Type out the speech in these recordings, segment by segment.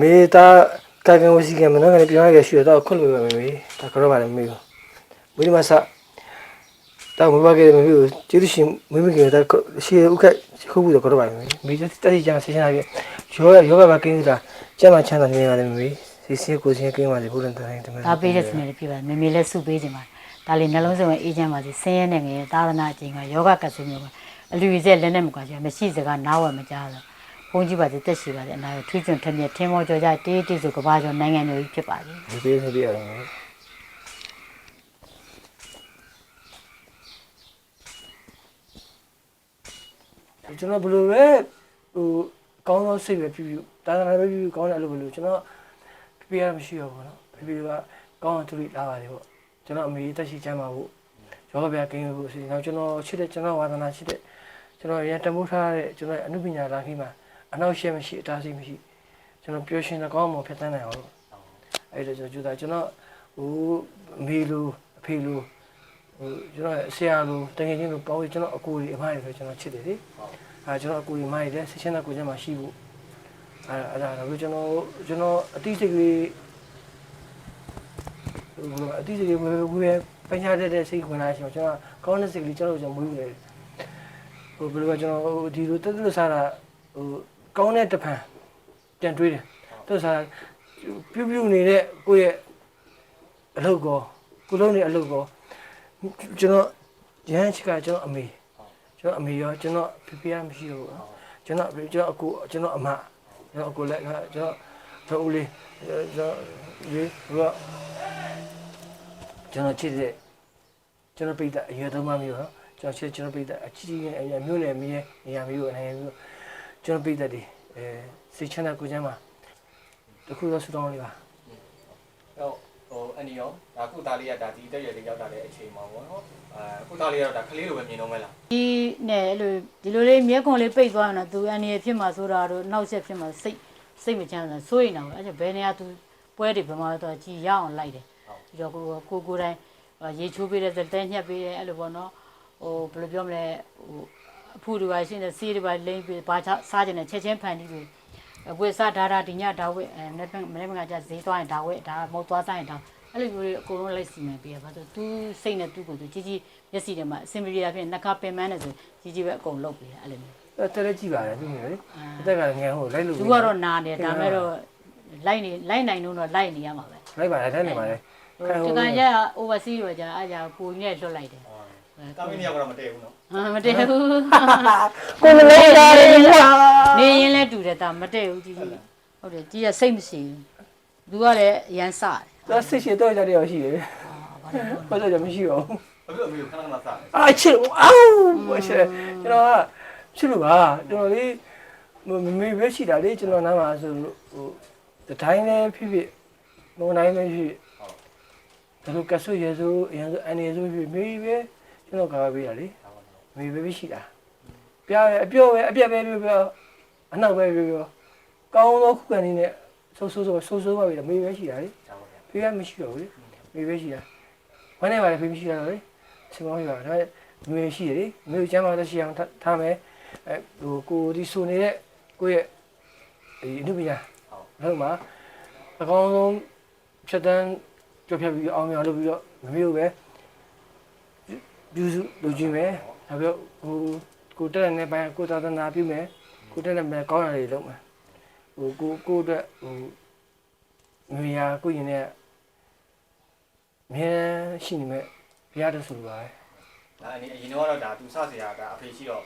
မေတာကာကန်ဝစီကမနကနေပြောရခဲ့ရှိတော့ခွတ်လို့ပဲမေမေဒါကတော့ပါလေမေကိုဝိဒီမဆာတော့မဘခဲ့မေကိုကျေးဇူးရှင်မေမေကတော့ရှိဥက္ကခုဘူးတော့ကတော့ပါမေမေတက်စီကြဆင်းလာပြီယောဂယောဂဘာကင်းတာကျမ်းမှချမ်းသာနေရတယ်မေစီစီကိုစင်းကင်းပါလေဘုရင်တိုင်းတမန်ဒါပေးတဲ့စနေလေးပြပါမေမေလည်းစုပေးခြင်းပါဒါလေးနှလုံးစုံအေးချမ်းပါစေဆင်းရဲနေငယ်သာသနာအကျင့်ကယောဂကတ်စမျိုးပါအလူကြီးလက်နဲ့မကွာချင်မရှိစကားနားဝယ်မကြားတော့ ဘုန်းကြီးပါစေတက်ရှိပါစေအနာထွေးကျွန်းထမြက်ထင်းမောကြောကြတေးတေးဆိုကဘာကျော်နိုင်ငံမျိုးကြီးဖြစ်ပါစေ ဒီပေးနေပြရတယ်မေကျွန်တော်ဘယ်လိုလဲဟိုကောင်းသောစိတ်ပဲပြပြတာသနာပဲပြပြကောင်းတယ်အဲ့လိုဘယ်လိုကျွန်တော်ပြပြရမရှိတော့ဘူးเนาะပြပြကကောင်းအောင်သူလိလာပါတယ်ပေါ့ကျွန်တော်အမေတက်ရှိချမ်းပါဖို့ယောဂဗျာကင်းဖို့စီနောက်ကျွန်တော်ချစ်တဲ့ကျွန်တော်ဝါသနာချစ်တဲ့ကျွန်တော်ရန်တမိုးထားတဲ့ကျွန်တော်အမှုပညာလာခိမှာ အနောက်ရှက်မရှိအတားဆီးမရှိကျွန်တော်ပျော်ရွှင်တဲ့ကောင်းမှုဖြစ်တတ်နိုင်အောင်လို့အဲ့ဒါကျွန်တော်ကြိုးစားကျွန်တော်ဟိုအမေလိုအဖေလိုဟိုကျွန်တော်ဆရာလိုတကယ်ချင်းလိုပေါင်းကျွန်တော်အကူကြီးအမကြီးဆိုကျွန်တော်ချစ်တယ်လေအဲကျွန်တော်အကူကြီးမိုက်တယ်ဆက်ချင်းတဲ့ကိုကျမ်းမှာရှိဖို့အဲအဲ့ဒါတော့ကျွန်တော်ကျွန်တော်အတိစိတ်ကြီးဟိုအတိစိတ်ကြီးဝေဝေပညာတတ်တဲ့စိတ်ဝင်လာရှင်ကျွန်တော်ကောင်းတဲ့စိတ်ကလေးကျွန်တော်ကျွန်တော်မွေးနေတယ်ဟိုဘယ်လိုကကျွန်တော်ဒီလိုတက်တက်စားတာဟို ကောင်းတဲ့တဖန်ပြန်တွေးတယ်တက်စားပြူးပြူးနေတဲ့ကိုယ့်ရဲ့အလုပ်ကောကိုလုံးနေအလုပ်ကောကျွန်တော်ရဟန်းချစ်ကကျွန်တော်အမေကျွန်တော်အမေရောကျွန်တော်ဖေဖေရမရှိဘူးနော်ကျွန်တော်အဖေကျွန်တော်အကိုကျွန်တော်အမကျွန်တော်အကိုလည်းကျွန်တော်တို့ဦးလေးကျွန်တော်ဒီကကျွန်တော်ချစ်တဲ့ကျွန်တော်ပိတ်တဲ့အရွယ်သုံးပါမျိုးနော်ကျွန်တော်ချစ်ကျွန်တော်ပိတ်တဲ့အချစ်ကြီးအရွယ်မျိုးနဲ့မီးရဲ့နေရာမျိုးအနေမျိုး ကျွန်တော်ပိတ်တဲ့ဒီအဲစိတ်ချမ်းသာကိုယ်ချမ်းသာတခုတော့ဆူတောင်းလေးပါတော့ဟိုအန်ဒီရောဒါကုသားလေးကဒါဒီတက်ရွယ်လေးရောက်တာတဲ့အချိန်မှာပေါ့နော်အဲကုသားလေးကတော့ဒါကလေးလိုပဲမြင်တော့မဲလားဒီနဲ့အဲ့လိုဒီလိုလေးမျက်ခွန်လေးပိတ်သွားရင်တော့သူအနေနဲ့ဖြစ်မှာဆိုတာတော့နောက်ဆက်ဖြစ်မှာစိတ်စိတ်မချမ်းသာစိုးရိမ်တာပဲအဲ့ဒါဘယ်နေရာသူပွဲတွေဘယ်မှာတော့ကြည်ရအောင်လိုက်တယ်ဒီတော့ကိုကိုကိုတိုင်းရေချိုးပေးတဲ့တဲညှက်ပေးတယ်အဲ့လိုပေါ့နော်ဟိုဘယ်လိုပြောမလဲဟို အဖူတွေပါရှင်းတဲ့စီးတွေပါလိမ့်ပြီးဘာချစားကြတယ်ချက်ချင်းဖန်ပြီးပြီအဝိစားဒါဒါဒီညဒါဝဲအဲမနေ့မနေ့ကကြာဈေးသွားရင်ဒါဝဲဒါမဟုတ်သွားဆိုင်ရင်ဒါအဲ့လိုမျိုးတွေအကုန်လုံးလိုက်စီမံပေးရပါတော့သူစိတ်နဲ့သူ့ကိုယ်သူကြီးကြီးမျက်စိထဲမှာအစင်မရီတာဖြစ်နှခါပင်မန်းနေဆိုကြီးကြီးပဲအကုန်လုပ်ပေးတယ်အဲ့လိုမျိုးအဲတက်လက်ကြည့်ပါတယ်သူ့မျိုးလေအသက်ကလည်းငယ်ဟိုလိုက်လို့သူကတော့နာတယ်ဒါမဲ့တော့လိုက်နေလိုက်နိုင်တော့လိုက်နေရမှာပဲလိုက်ပါတယ်ထိုင်နေပါတယ်ဟိုတကန်ကျ oversea တော့ကြာအားကြာကိုကြီးနဲ့လွတ်လိုက်တယ် တာမီးမြောက်ကတော့မတည့်ဘူးနော်ဟာမတည့်ဘူးကိုမလေးသားလေးဟာနေရင်လဲတူတယ်ဒါမတည့်ဘူးကြီးကြီးဟုတ်တယ်ကြီးကစိတ်မရှိဘူးသူကလည်းအရန်စတယ်သူစိတ်ရှိတော့ကြတယ်ရရှိတယ်ဘာလို့လဲမရှိတော့ဘာဖြစ်လို့အမေကိုခဏခဏစားလဲအာချစ်အော်ဘာရှိကျွန်တော်ကချစ်လို့ပါကျွန်တော်လေးမမေပဲရှိတာလေကျွန်တော်နားမှာဆိုဟိုတတိုင်းလည်းဖြစ်ဖြစ်မုံတိုင်းလည်းဖြစ်ဒါလိုကဆွရဲဆိုအရင်ဆိုအနေဆိုဖြစ်မေပဲ ကျွန်တော်ကားပေးရလေမေပဲပဲရှိတာပြားအပြော့ပဲအပြက်ပဲပြောပြောအနောက်ပဲပြောပြောကောင်းသောခုခံနေနဲ့ဆိုးဆိုးဆိုးဆိုးဆိုးပါပြီမေပဲရှိတာလေဒါပါဗျာဖေကမရှိတော့ဘူးလေမေပဲရှိတာဝမ်းနေပါလေဖေမရှိတော့လေစင်မောင်းရတာဒါမေရှိတယ်လေမေကိုကျမ်းမာသက်ရှိအောင်ထားမယ်အဲဟိုကိုဒီဆိုနေတဲ့ကိုရဲ့ဒီအနုပညာဟုတ်မှာအကောင်းဆုံးဖြတ်တန်းကြော်ဖြတ်ပြီးအောင်မြင်လုပ်ပြီးတော့မမေကိုပဲ ပြုစုလုပ်ကြည့်မယ်နောက်ပြီးတော့ဟိုကိုတက်တဲ့နယ်ပိုင်းကိုသာသနာပြုမယ်ကိုတက်တဲ့နယ်ကောင်းတာတွေလုပ်မယ်ဟိုကိုကိုအတွက်ဟိုငွေရာကိုရင်နဲ့အမြဲရှိနေမဲ့ဘုရားတဆူပါပဲဒါအနေအရင်တော့ဒါသူစဆရာကအဖေရှိတော့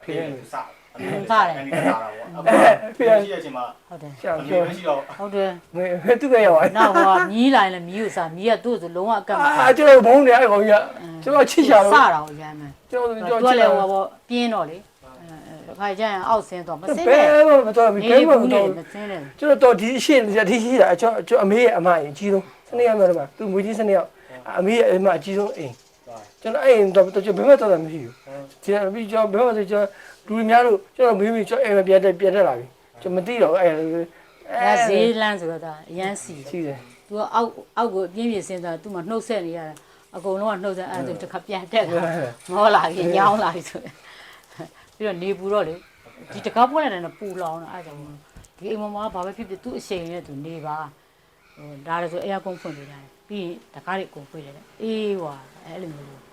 အဖေကစအဖေစတယ်အနေနဲ့လာတာပေါ့အဖေရှိတဲ့အချိန်မှာဟုတ်တယ်ဆရာပြောရှိတော့ဟုတ်တယ်ငွေသူ့ကရောက်နောက်ဟိုကမြီးလိုက်လဲမြီးကိုစမြီးကသူ့ဆိုလုံးဝအကန့်အာကျွန်တော်ဘုံနေအဲ့ကောင်ကြီးက န်တော်ချစ်ချလို့စတာကိုရမ်းမယ်ကျွန်တော်သူကျွန်ကတော်ချစ်လတယ်ည်းဟိုဘောပြင်းတော့လေအဲခါကျရင်အောက်ဆင်းတော့မဆင်းဘယ်နဲ့မှမတော်ဘူးနေဘယ်မှဘူးမနေတော်မဘူးဆင်းနဲ့ကျွန်တော်တော့ဒီအရှိဒီရှိတာကျွန်တော်အမေရဲ့အမအကြီးဆုံးစနေရမယ်တော့သူမွေးကြီးစနေရအမေရဲ့အမအကြီးဆုံးအိမ်ကျွန်တော်အဲ့တော့ကျွန်တော်ဘယ်မှတော်တာမရှိဘူးဒီပြီးကျွန်တော်ဘယ်မှဆိုကျွန်တော်လူများတို့ကျွန်တော်မေးမိကျွန်တော်အိမ်မပြတ်တဲ့ပြတ်တက်လာပြီကျွန်တော်မသိတော့အဲ့အဲဈေးလန်းဆိုတော့ဒါအရန်စီရှိတယ်သူကအောက်အောက်ကိုအပြင်းပြင်းဆင်းသွားသူမှနှုတ်ဆက်နေရတာ အကုန်လုံးကနှုတ်ဆက်အဲဒါတစ်ခါပြန်တက်တာမောလာကြီးညောင်းလာပြီဆိုပြီးတော့နေပူတော့လေဒီတကားပွက်လိုက်တယ်ပူလောင်တာအဲဒါကြောင့်ဒီအိမ်မမကဘာပဲဖြစ်ဖြစ်သူ့အချိန်နဲ့သူနေပါဟိုဒါလည်းဆိုအေးကွန်ဖွင့်ပေးတယ်ပြီးရင်တကားတွေအကုန်ဖွင့်တယ်အေးွာအဲ့လိုမျိုး